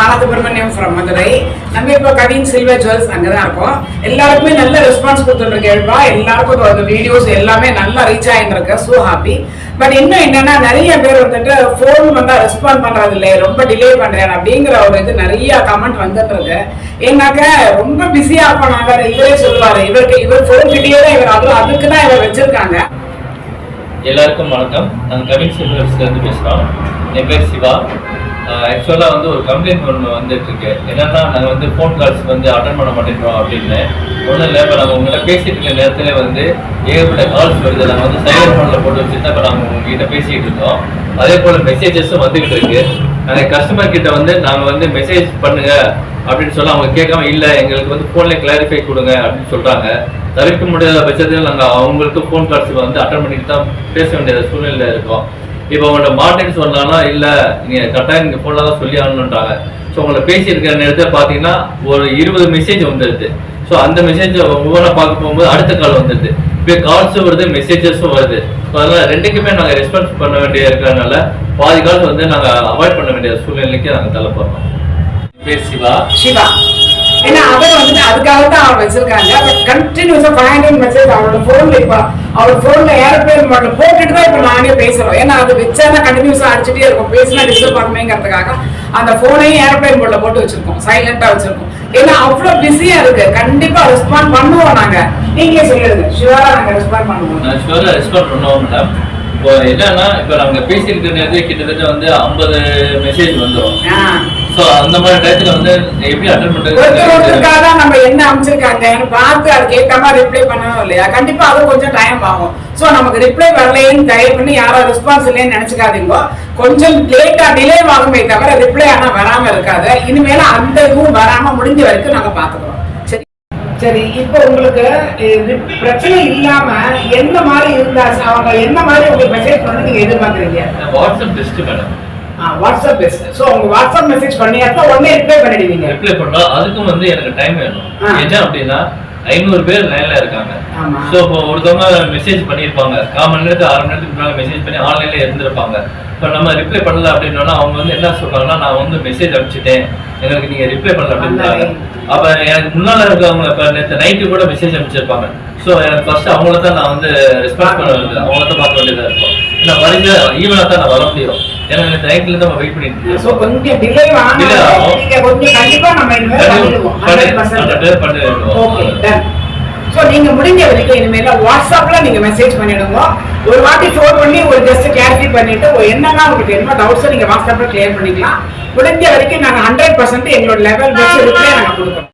Balasubramaniam from Madurai. நம்ம இப்போ Kavin silver jewels அங்கே தான் இருக்கோம். எல்லாருக்குமே நல்ல ரெஸ்பான்ஸ் கொடுத்துருக்கேன்பா எல்லாருக்கும் அந்த வீடியோஸ் எல்லாமே நல்லா ரீச் ஆகிட்டு ஸோ ஹாப்பி பட் இன்னும் என்னன்னா நிறைய பேர் வந்துட்டு ஃபோன் வந்தா ரெஸ்பாண்ட் பண்றது இல்லை ரொம்ப டிலே பண்றேன் அப்படிங்கிற ஒரு இது நிறைய கமெண்ட் வந்துட்டு இருக்கு ஏன்னாக்க ரொம்ப பிஸியா இருப்போம் இவரே சொல்லுவாரு. இவருக்கு இவர் ஃபோன் கிட்டேயே தான் இவர் அதுவும் அதுக்கு தான் இவர் வச்சிருக்காங்க. எல்லாருக்கும் வணக்கம். நாங்கள் கவின் சில்வர்ஸ்லேருந்து பேசுகிறோம் என் பேர் சிவா. ஆக்சுவலாக வந்து ஒரு கம்ப்ளைண்ட் ஒன்று வந்துட்டுருக்கு. என்னென்னா என்னன்னா நாங்கள் வந்து ஃபோன் கால்ஸ் வந்து அட்டன் பண்ண மாட்டேங்கிறோம் அப்படின்னு. ஒன்றும் இல்லை இப்போ நாங்கள் உங்கள்கிட்ட பேசிட்டு இருக்க நேரத்தில் வந்து ஏகப்பட்ட கால்ஸ் வருது. நாங்கள் வந்து சைலண்ட் ஃபோனில் போட்டு வச்சுருந்தா இப்போ நாங்கள் உங்ககிட்ட பேசிக்கிட்டு இருக்கோம். அதே போல் மெசேஜஸும் வந்துகிட்டு இருக்கு. நாங்கள் கஸ்டமர் கிட்ட வந்து நாங்கள் வந்து மெசேஜ் பண்ணுங்க அப்படின்னு சொல்ல அவங்க கேட்காம இல்லை எங்களுக்கு வந்து ஃபோனில் கிளாரிஃபை கொடுங்க அப்படின்னு சொல்கிறாங்க தவிர்க்க முடியாத பட்சத்தில் நாங்கள் அவங்களுக்கு ஃபோன் கால்ஸ் வந்து அட்டன் பண்ணிட்டு தான் பேச வேண்டிய சூழ்நிலையில் இருக்கோம். இப்போ உங்கள்ட்ட மாட்டேன்னு சொன்னாலும் இல்லை நீங்கள் கரெக்டாக நீங்கள் ஃபோனில் தான் சொல்லி ஆகணுன்றாங்க ஸோ உங்களை பேசியிருக்கிற நேரத்தில் பார்த்தீங்கன்னா ஒரு இருபது மெசேஜ் வந்துடுது ஸோ அந்த மெசேஜ் ஒவ்வொன்றா பார்க்க போகும்போது அடுத்த கால் வந்துடுது இப்போ கால்ஸும் வருது மெசேஜஸும் வருது. ஸோ அதனால் ரெண்டுக்குமே நாங்கள் ரெஸ்பான்ஸ் பண்ண வேண்டிய இருக்கிறதுனால பாதி கால்ஸ் வந்து நாங்கள் அவாய்ட் பண்ண வேண்டிய சூழ்நிலைக்கு நாங்கள் தள்ளப்படுறோம். பேர் சிவா. சிவா. ஏன்னா அவர் வந்துட்டு அதுக்காக தான் அவர் வச்சிருக்காங்க பட் கண்டினியூஸா ஹண்ட்ரட் மெசேஜ் அவரோட போன்ல இப்போ அவர் போன்ல ஏரோப்ளேன் மாடல் போட்டுட்டு தான் இப்போ நானே பேசுறோம். ஏன்னா அது வச்சா கண்டினியூஸா அடிச்சுட்டே இருக்கும். பேசினா டிஸ்டர்ப் ஆகுமேங்கிறதுக்காக அந்த போனையும் ஏரோப்ளேன் மோட்ல போட்டு வச்சிருக்கோம். சைலண்டா வச்சிருக்கோம். ஏன்னா அவ்வளவு பிஸியா இருக்கு. கண்டிப்பா ரெஸ்பாண்ட் பண்ணுவோம் நாங்க. நீங்களே சொல்லிடுங்க. ஷுவரா நாங்க ரெஸ்பாண்ட் பண்ணுவோம். நான் ஷுவராக ரெஸ்பாண்ட் பண்ணுவோம் மேடம் இப்போ என்னன்னா இப்போ நாங்கள் பேசியிருக்கிற நேரத்தில் கிட்டத்தட்ட வந்து ஐம்பது மெசேஜ் வந்துடும். ஸோ அந்த மாதிரி டயத்தில் வந்து எப்படி அட்டன் ஒருத்தர் பண்ணுறது ஒருத்தருக்காக தான் நம்ம என்ன அமைச்சிருக்காங்க பார்த்து அதுக்கு ஏற்ற மாதிரி ரிப்ளை பண்ணணும் இல்லையா? கண்டிப்பா அது கொஞ்சம் டைம் ஆகும். சோ நமக்கு ரிப்ளை வரலைன்னு தயவு பண்ணி யாரும் ரெஸ்பான்ஸ் இல்லைன்னு நினைச்சுக்காதீங்க. கொஞ்சம் லேட்டா டிலே ஆகுமே தவிர ரிப்ளை ஆனா வராம இருக்காது. இனிமேல அந்த இதுவும் வராம முடிஞ்ச வரைக்கும் நாங்க பாத்துக்கிறோம் சரி. சரி இப்போ உங்களுக்கு பிரச்சனை இல்லாம எந்த மாதிரி இருந்தாச்சு அவங்க என்ன மாதிரி உங்களுக்கு மெசேஜ் பண்ணி நீங்க எதிர்பார்க்குறீங்க? WhatsApp best madam WhatsApp best so உங்க வாட்ஸ்அப் மெசேஜ் பண்ணியாக்கா உடனே ரிப்ளை பண்ணிடுவீங்க. ரிப்ளை பண்ணோம் அதுக்கும் வந்து எனக்கு டைம் வேணும். என்ன அப்படின்னா ஐநூறு பேர் லைன்ல இருக்காங்க. ஸோ இப்போ ஒருத்தவங்க மெசேஜ் பண்ணியிருப்பாங்க. கால் மணி நேரத்துக்கு அரை மணி நேரத்துக்கு முன்னாடி மெசேஜ் பண்ணி ஆன்லைன்ல இருந்திருப்பாங்க. இப்போ நம்ம ரிப்ளை பண்ணல அப்படின்னா அவங்க வந்து என்ன சொல்றாங்கன்னா நான் வந்து மெசேஜ் அனுப்பிச்சிட்டேன். எனக்கு நீங்க ரிப்ளை பண்ணல அப்படின்றாங்க. அப்ப எனக்கு முன்னால இருக்கவங்க இப்போ நேற்று நைட்டு கூட மெசேஜ் அனுப்பிச்சிருப்பாங்க. ஸோ எனக்கு ஃபர்ஸ்ட் அவங்கள தான் நான் வந்து ரெஸ்பான்ஸ் பண்ண வேண்டியது. அவங்கள தான் பார்க்க வேண்டியதா இருக்கும். ஏன்னா வரைஞ்ச ஈவனாக தான் நான் வர முடியும். ஏன்னா எனக்கு நைட்ல இருந்து நம்ம வெயிட் பண்ணிட்டு சோ இருக்கோம் கொஞ்சம் டிலே Delay ஆனாலும் ஆகும். நீங்க கொஞ்சம் கண்டிப்பா நம்ம இனிமேல் பண்ணிடுவோம். ஓகே டன் ஸோ நீங்க முடிஞ்ச வரைக்கும் இனிமேல வாட்ஸ்அப்ல நீங்க மெசேஜ் பண்ணிடுங்க. ஒரு வாட்டி ஃபோன் பண்ணி ஒரு ஜஸ்ட் கிளாரிஃபை பண்ணிட்டு என்னன்னா உங்களுக்கு என்ன டவுட்ஸ் நீங்க வாட்ஸ்அப்ல கிளியர் பண்ணிக்கலாம். முடிஞ்ச வரைக்கும் நாங்க ஹண்ட்ரட் பர்சன்ட் எங்களோட லெவல் வச்சு ரிப்ளை நாங்க கொடுக்குறோம்